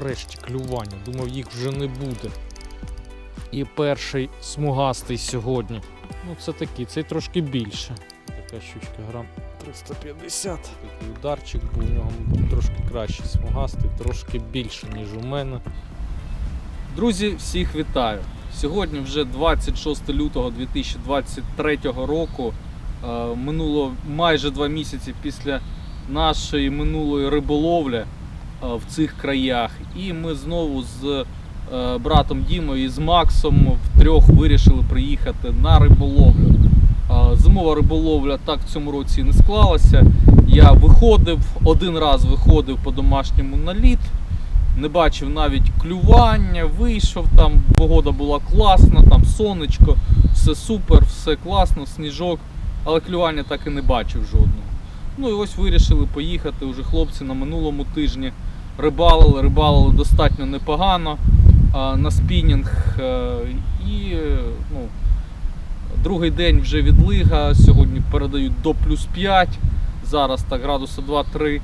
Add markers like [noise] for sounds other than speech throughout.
нарешті клювання. Думав, їх вже не буде. І перший смугастий сьогодні. Ну, це такий, цей трошки більше. Така щучка грам 350. Такий ударчик був у нього мабуть, трошки кращий смугастий, трошки більше, ніж у мене. Друзі, всіх вітаю! Сьогодні вже 26 лютого 2023 року. Е, Минуло майже два місяці після нашої минулої риболовлі в цих краях. І ми знову з е, братом Дімою і з Максом втрьох вирішили приїхати на риболовлю. Е, Зимова риболовля так в цьому році не склалася. Я виходив, один раз виходив по домашньому на лід не бачив навіть клювання, вийшов там, погода була класна, там сонечко, все супер, все класно, сніжок, але клювання так і не бачив жодного. Ну і ось вирішили поїхати. Уже хлопці на минулому тижні рибалили, рибалили достатньо непогано на спінінг. е, І ну, другий день вже відлига. Сьогодні передають до плюс 5, зараз так градуса 2-3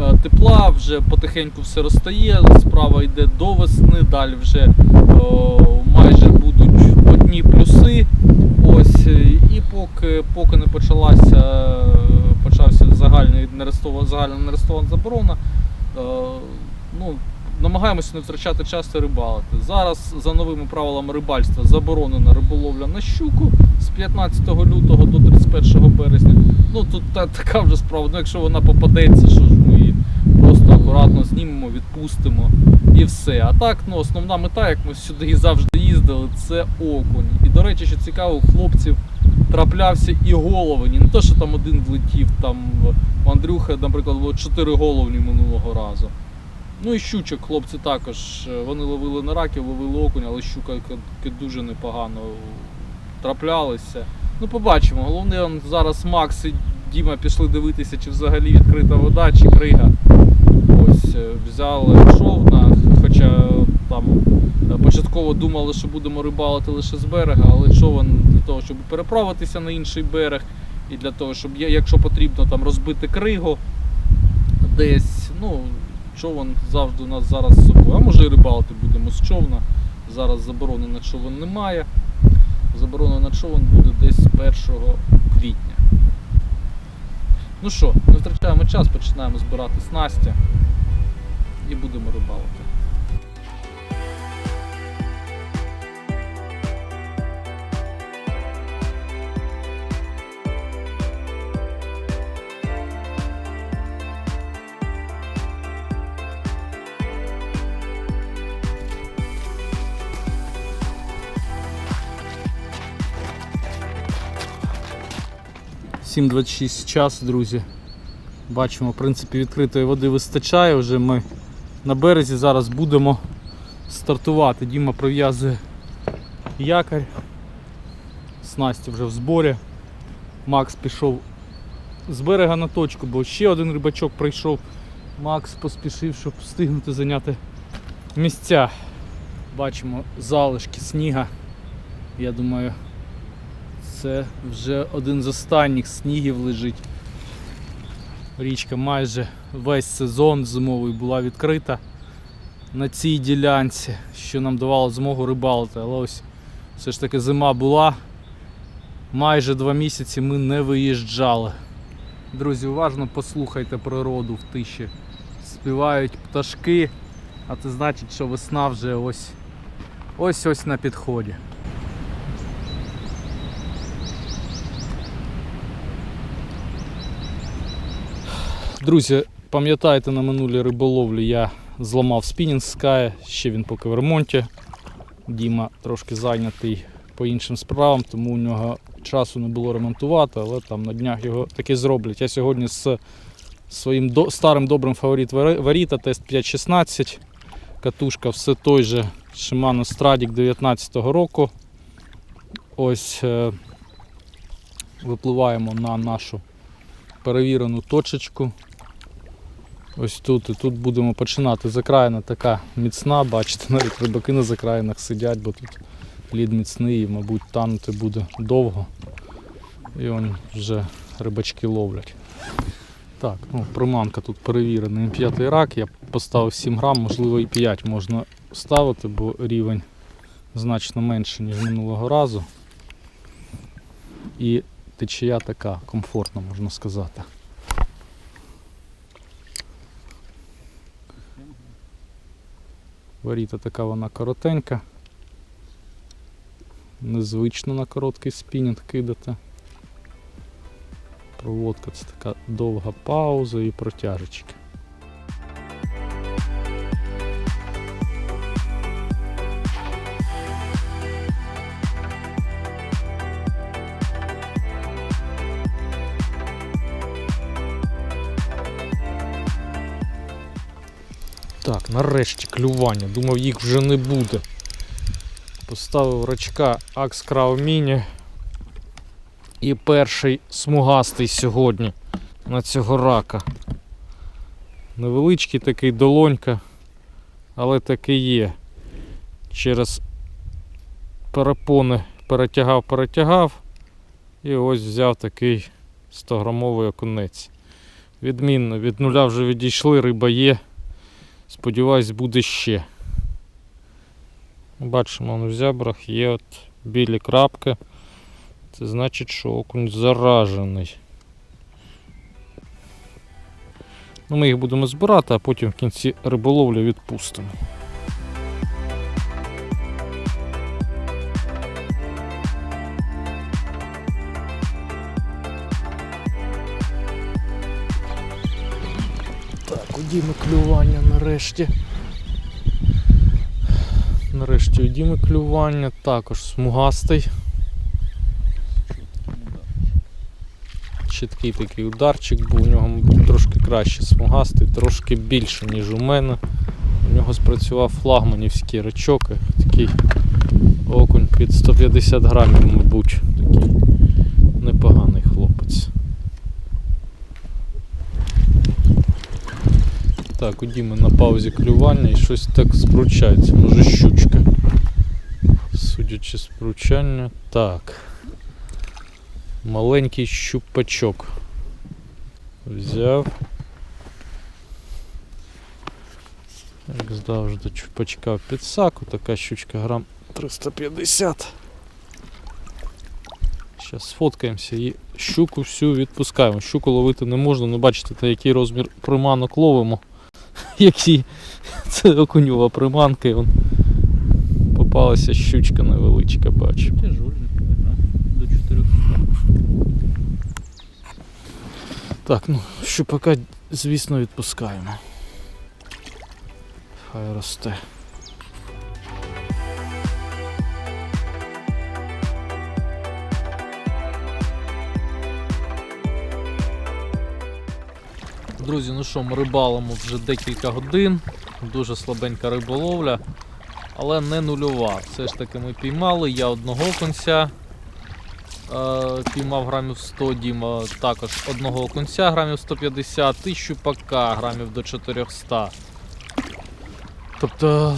е, тепла, вже потихеньку все розтає, справа йде до весни, далі вже о, майже будуть одні плюси. Ось, е, і поки, поки не почалася, почався загальний нерестова, загальна нерестована заборона, ну, намагаємося не втрачати час і рибалити. Зараз за новими правилами рибальства заборонена риболовля на щуку з 15 лютого до 31 березня. Ну тут та, така вже справа. Ну, якщо вона попадеться, що ж ми її просто акуратно знімемо, відпустимо і все. А так, ну основна мета, як ми сюди завжди їздили, це окунь. І до речі, що цікаво, у хлопців траплявся і головені. Не то, що там один влетів, там у Андрюха, наприклад, було 4 головні минулого разу. Ну і щучок хлопці також. е, Вони ловили на раків, ловили окунь, але щука дуже непогано траплялися. Ну, побачимо. Головне, он зараз Макс і Діма пішли дивитися, чи взагалі відкрита вода, чи крига. Ось е, взяли човна, хоча там е, початково думали, що будемо рибалити лише з берега, але човен для того, щоб переправитися на інший берег, і для того, щоб якщо потрібно там розбити кригу десь, ну, човен завжди у нас зараз з собою. А може і рибалити будемо з човна. Зараз заборони на човен немає. Заборона на човен буде десь з 1 квітня. Ну що, не втрачаємо час, починаємо збирати снасті і будемо рибалити. – 7.26 час, друзі. Бачимо, в принципі, відкритої води вистачає. Вже ми на березі зараз будемо стартувати. Діма прив'язує якорь. Снасті вже в зборі. Макс пішов з берега на точку, бо ще один рибачок прийшов. Макс поспішив, щоб встигнути зайняти місця. Бачимо залишки сніга. Я думаю, це вже один з останніх снігів лежить. Річка майже весь сезон зимовий була відкрита на цій ділянці, що нам давало змогу рибалити. Але ось все ж таки зима була. Майже два місяці ми не виїжджали. Друзі, уважно послухайте природу в тиші. Співають пташки, а це значить, що весна вже ось ось ось на підході. Друзі, пам'ятаєте, на минулій риболовлі я зламав спінінг Sky, ще він поки в ремонті. Діма трошки зайнятий по іншим справам, тому у нього часу не було ремонтувати, але там на днях його таки зроблять. Я сьогодні з своїм до- старим добрим фаворит Варіта, тест 516. Катушка все той же Shimano Stradic 19-го року. Ось е, випливаємо на нашу перевірену точечку. Ось тут і тут будемо починати. Закраїна така міцна, бачите, навіть рибаки на закраїнах сидять, бо тут лід міцний і, мабуть, танути буде довго. І он вже рибачки ловлять. Так, ну, приманка тут перевірена. М5 рак, я поставив 7 грам, можливо і 5 можна ставити, бо рівень значно менше, ніж минулого разу. І течія така комфортна, можна сказати. Варіта така вона коротенька. Незвично на короткий спінінг кидати. Проводка це така довга пауза і протяжечки. Нарешті клювання. Думав, їх вже не буде. Поставив рачка Axe Crow Mini. І перший смугастий сьогодні на цього рака. Невеличкий такий долонька, але таки є. Через перепони перетягав, перетягав. І ось взяв такий 100-грамовий окунець. Відмінно, від нуля вже відійшли, риба є. Сподіваюсь, буде ще. Бачимо, в зябрах є от білі крапки. Це значить, що окунь заражений. Ну, ми їх будемо збирати, а потім в кінці риболовлі відпустимо. Діми клювання нарешті. Нарешті Діми клювання, також смугастий. Чіткий такий ударчик був, у нього трошки краще смугастий, трошки більше, ніж у мене. У нього спрацював флагманівський рачок, такий окунь під 150 грамів, мабуть, такий непоганий Так, у Діми на паузі клювання і щось так спручається, може щучка. Судячи з пручання, так. Маленький щупачок. Взяв. Як завжди, чупачка в підсаку, така щучка грам 350. Зараз сфоткаємося і щуку всю відпускаємо. Щуку ловити не можна, ну бачите, та який розмір приманок ловимо. [laughs] Які це окуньова приманка, і попалася щучка невеличка, бачу. Тяжольний, до 400. Так, ну щупака, звісно, відпускаємо. Хай росте. Друзі, ну що, ми рибалимо вже декілька годин. Дуже слабенька риболовля, але не нульова. Все ж таки ми піймали. Я одного конця е, піймав грамів 100, Діма також одного конця грамів 150 і щупака грамів до 400. Тобто,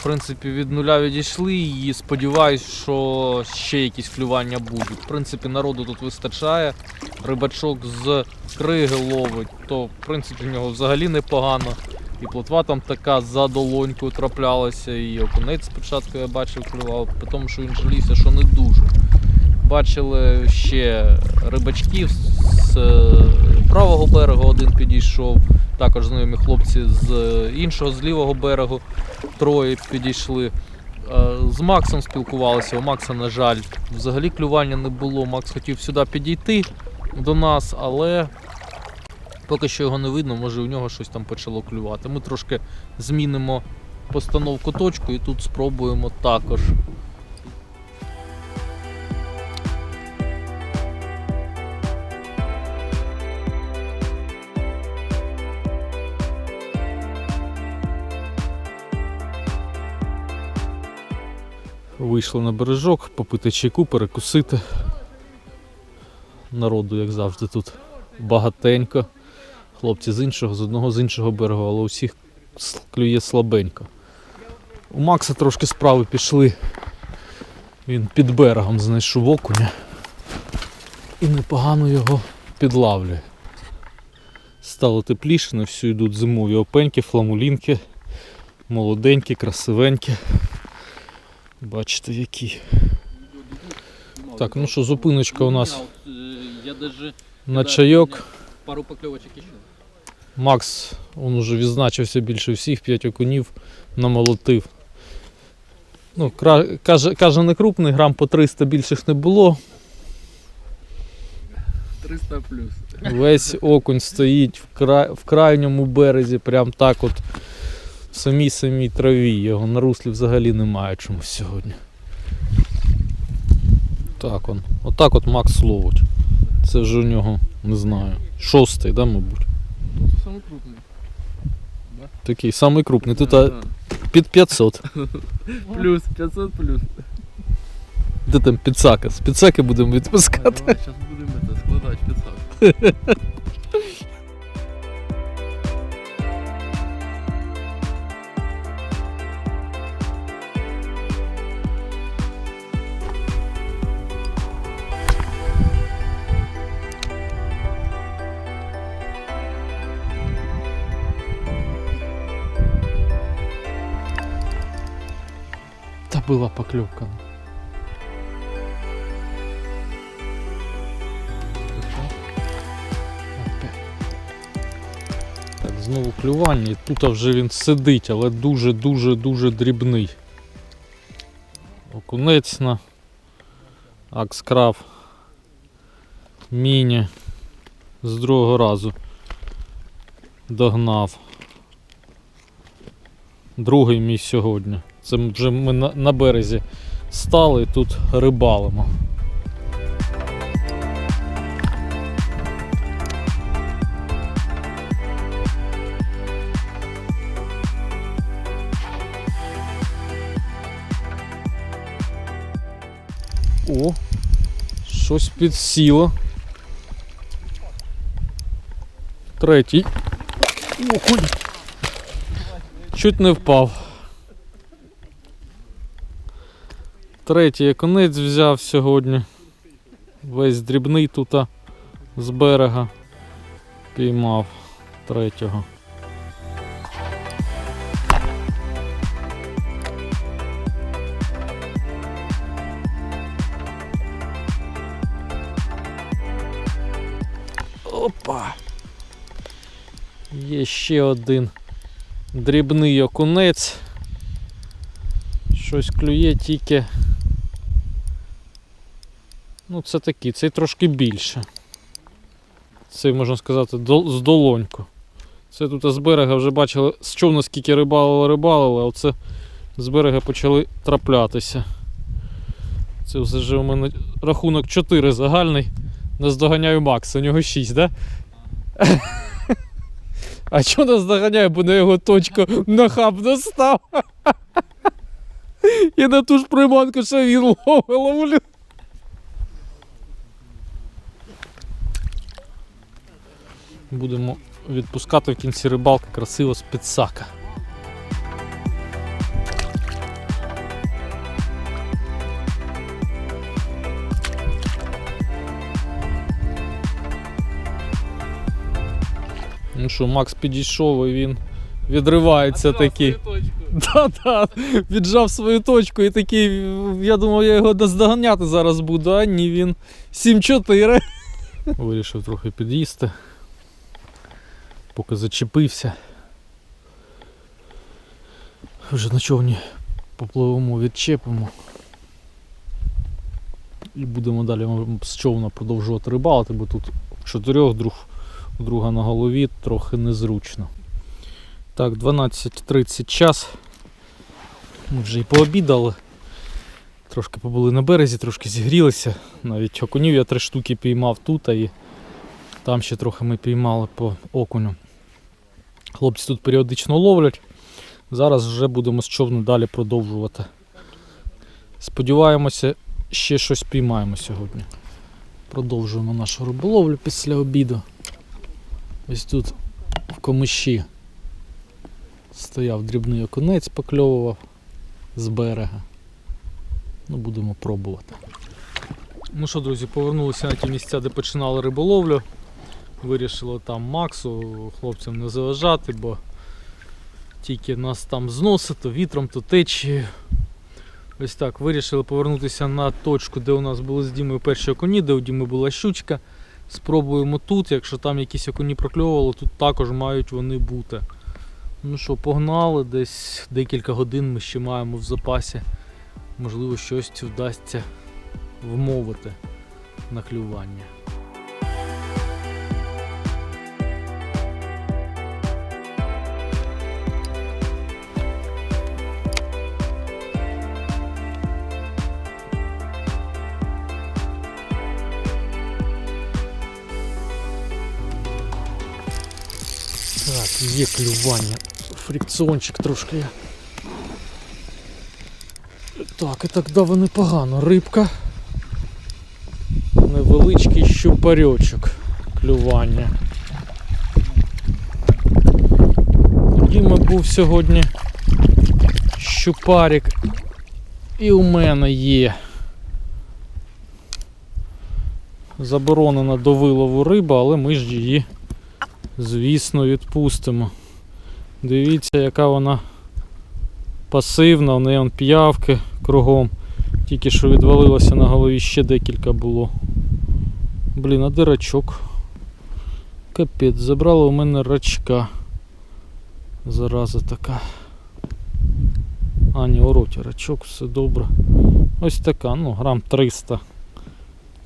в принципі, від нуля відійшли і сподіваюсь, що ще якісь клювання будуть. В принципі, народу тут вистачає. Рибачок з криги ловить, то в принципі в нього взагалі непогано. І плотва там така за долонькою траплялася, і окунець спочатку я бачив клював, тому, що він жалівся, що не дуже. Бачили ще рибачків з е, правого берегу один підійшов, також знайомі хлопці з іншого, з лівого берегу, троє підійшли. Е, З Максом спілкувалися. У Макса, на жаль, взагалі клювання не було. Макс хотів сюди підійти до нас, але поки що його не видно, може у нього щось там почало клювати. Ми трошки змінимо постановку точку і тут спробуємо також. Вийшли на бережок, попити чайку, перекусити. Народу, як завжди, тут багатенько. Хлопці з іншого, з одного з іншого берегу, але у всіх с- клює слабенько. У Макса трошки справи пішли. Він під берегом знайшов окуня і непогано його підлавлює. Стало тепліше, на всю йдуть зимові опеньки, фламулінки. Молоденькі, красивенькі. Бачите, які. Так, ну що, зупиночка у нас на чайок. пару покльовочок еще. Макс, він уже відзначився більше всіх, 5 окунів намолотив. Ну, каже, каже, не крупний, грам по 300 більших не було. 300 плюс. Весь окунь стоїть в, кра... в крайньому березі, прям так от самій самій траві. Його на руслі взагалі немає чомусь сьогодні. Так он. Отак от Макс ловить. Це вже у нього, не знаю. Шостий, да, мабуть. Ну, это самый крупный. Такий самий крупний. Тут Да, а, да. під 500. [laughs] Плюс, 500 плюс. Де там підсака? З підсаки будемо відпускати. Сейчас будем это складать [laughs] 500. Та була покльовка. Так, знову клювання, і тут вже він сидить, але дуже-дуже-дуже дрібний. Окунець на Акскрав. Міні. З другого разу догнав. Другий мій сьогодні. Це вже ми на, березі стали і тут рибалимо. О, щось підсіло. Третій. Окунь. Чуть не впав. Третій конець взяв сьогодні. Весь дрібний тут з берега піймав третього. Опа! Є ще один дрібний окунець. Щось клює тільки. Ну, це такий, цей трошки більше. Це можна сказати з долоньку. Це тут з берега вже бачили, з човна скільки рибалили, рибалили, а оце з берега почали траплятися. Це вже у мене рахунок 4 загальний. Наздоганяю Макса, у нього 6, да? [laughs] А чого наздоганяю, бо на його точку нахабно став? [laughs] І на ту ж приманку, що він ловив, Будемо відпускати в кінці рибалки красиво з підсака. Ну що, Макс підійшов і він відривається такий. Та-та, [laughs] віджав свою точку і такий, я думав, я його наздоганяти зараз буду, а ні, він 7-4. Вирішив трохи під'їсти. Поки зачепився. Вже на човні попливемо, відчепимо. І будемо далі з човна продовжувати рибалити, бо тут чотирьох друг, друга на голові трохи незручно. Так, 12.30 час. Ми вже і пообідали. Трошки побули на березі, трошки зігрілися. Навіть окунів я три штуки піймав тут, а і там ще трохи ми піймали по окуню. Хлопці тут періодично ловлять. Зараз вже будемо з човну далі продовжувати. Сподіваємося, ще щось піймаємо сьогодні. Продовжуємо нашу риболовлю після обіду. Ось тут в комиші стояв дрібний окунець, покльовував з берега. Ну, будемо пробувати. Ну що, друзі, повернулися на ті місця, де починали риболовлю. Вирішили там Максу хлопцям не заважати, бо тільки нас там зносить, то вітром, то течією. Ось так, вирішили повернутися на точку, де у нас були з Дімою перші окуні, де у Діми була щучка. Спробуємо тут, якщо там якісь окуні прокльовували, тут також мають вони бути. Ну що, погнали, десь декілька годин ми ще маємо в запасі. Можливо, щось вдасться вмовити на клювання. Є клювання. Фрикціончик трошки є. Так, і так дав непогано. Рибка. Невеличкий щупарьочок клювання. У Діми був сьогодні щупарик. І у мене є. Заборонена до вилову риба, але ми ж її звісно, відпустимо. Дивіться, яка вона пасивна, у неї п'явки кругом. Тільки що відвалилося на голові ще декілька було. Блін, а де рачок? Капець, забрала у мене рачка. Зараза така. А, ні, рачок, все добре. Ось така, ну, грам 300.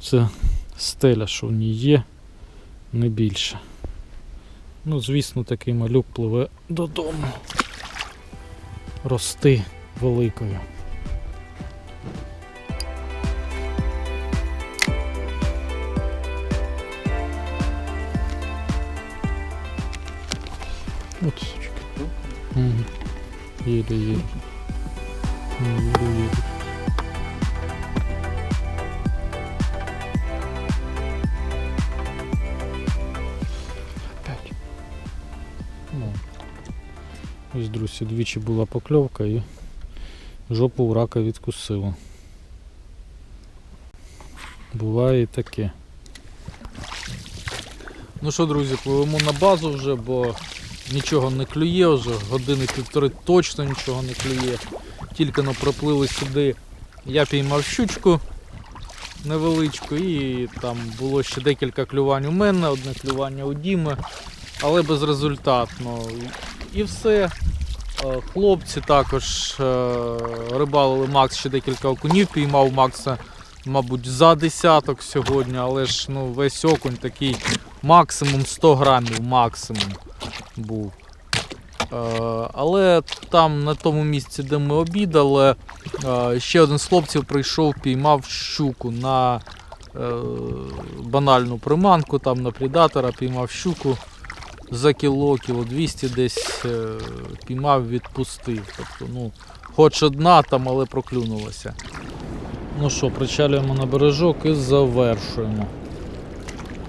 Це стеля, що в ній є, не більше. Ну, звісно, такий малюк пливе додому. Рости великою. От сучки. Їде, їде. Ось, двічі була покльовка і жопу у рака відкусило. Буває і таке. Ну що, друзі, пливемо на базу вже, бо нічого не клює вже, години півтори точно нічого не клює. Тільки но приплили сюди, я піймав щучку невеличку і там було ще декілька клювань у мене, одне клювання у Діми, але безрезультатно. І все. Е, Хлопці також е, рибалили Макс ще декілька окунів, піймав Макса, мабуть, за десяток сьогодні, але ж ну, весь окунь такий максимум 100 грамів максимум був. Е, Але там на тому місці, де ми обідали, ще один з хлопців прийшов, піймав щуку на банальну приманку, там на предатора піймав щуку за кіло, кіло 200 десь е, піймав, відпустив. Тобто, ну, хоч одна там, але проклюнулася. Ну що, причалюємо на бережок і завершуємо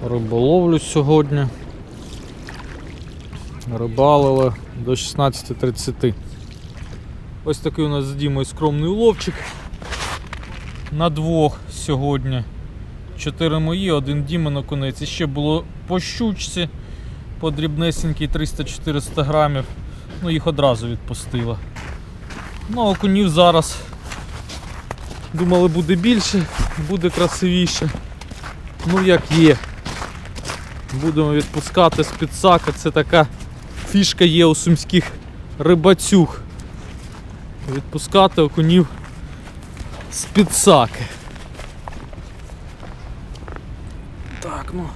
риболовлю сьогодні. Рибалили до 16.30. Ось такий у нас з Дімою скромний уловчик. На двох сьогодні. Чотири мої, один Діма на конець. І ще було по щучці по дрібнесенькій 300-400 грамів. Ну їх одразу відпустила. Ну, окунів зараз. Думали буде більше, буде красивіше. Ну як є. Будемо відпускати з підсака. Це така фішка є у сумських рибацюг. Відпускати окунів з підсаки. Так, ну.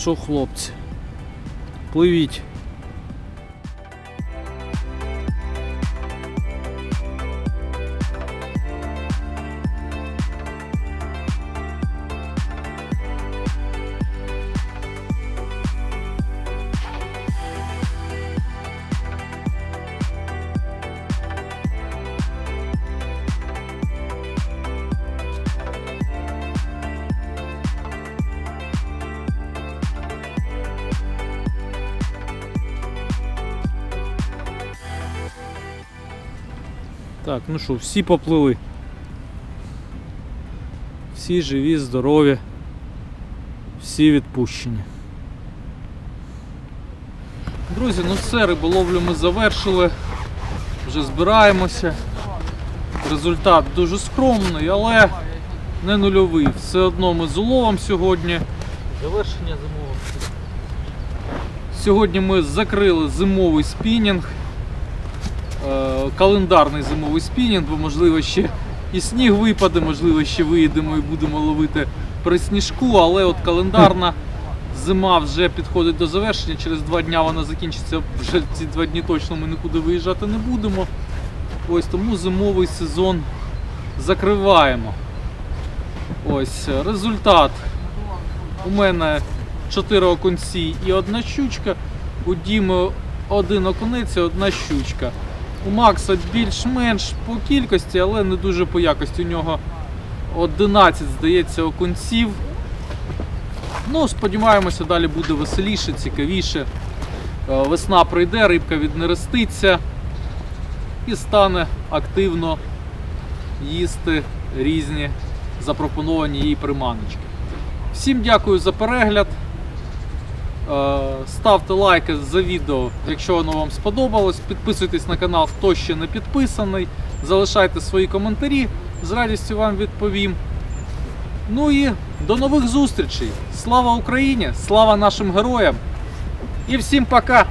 Що, хлопці? Пливіть. Так, ну що, всі поплили. Всі живі, здорові. Всі відпущені. Друзі, ну все, риболовлю ми завершили. Вже збираємося. Результат дуже скромний, але не нульовий. Все одно ми з уловом сьогодні. Завершення зимового. Сьогодні ми закрили зимовий спінінг. Е, календарний зимовий спінінг, бо можливо ще і сніг випаде, можливо, ще виїдемо і будемо ловити при сніжку, але от календарна зима вже підходить до завершення. Через два дня вона закінчиться. Вже ці два дні точно ми нікуди виїжджати не будемо. Ось тому зимовий сезон закриваємо. Ось е, результат. У мене 4 окунці і одна щучка. У Діми один окунець і одна щучка. У Макса більш-менш по кількості, але не дуже по якості. У нього 11, здається, окунців. Ну, сподіваємося, далі буде веселіше, цікавіше. Е, Весна прийде, рибка віднереститься і стане активно їсти різні запропоновані їй приманочки. Всім дякую за перегляд. Е, Ставте лайки за відео, якщо воно вам сподобалось. Підписуйтесь на канал, хто ще не підписаний. Залишайте свої коментарі, з радістю вам відповім. Ну і до нових зустрічей! Слава Україні! Слава нашим героям! І всім пока!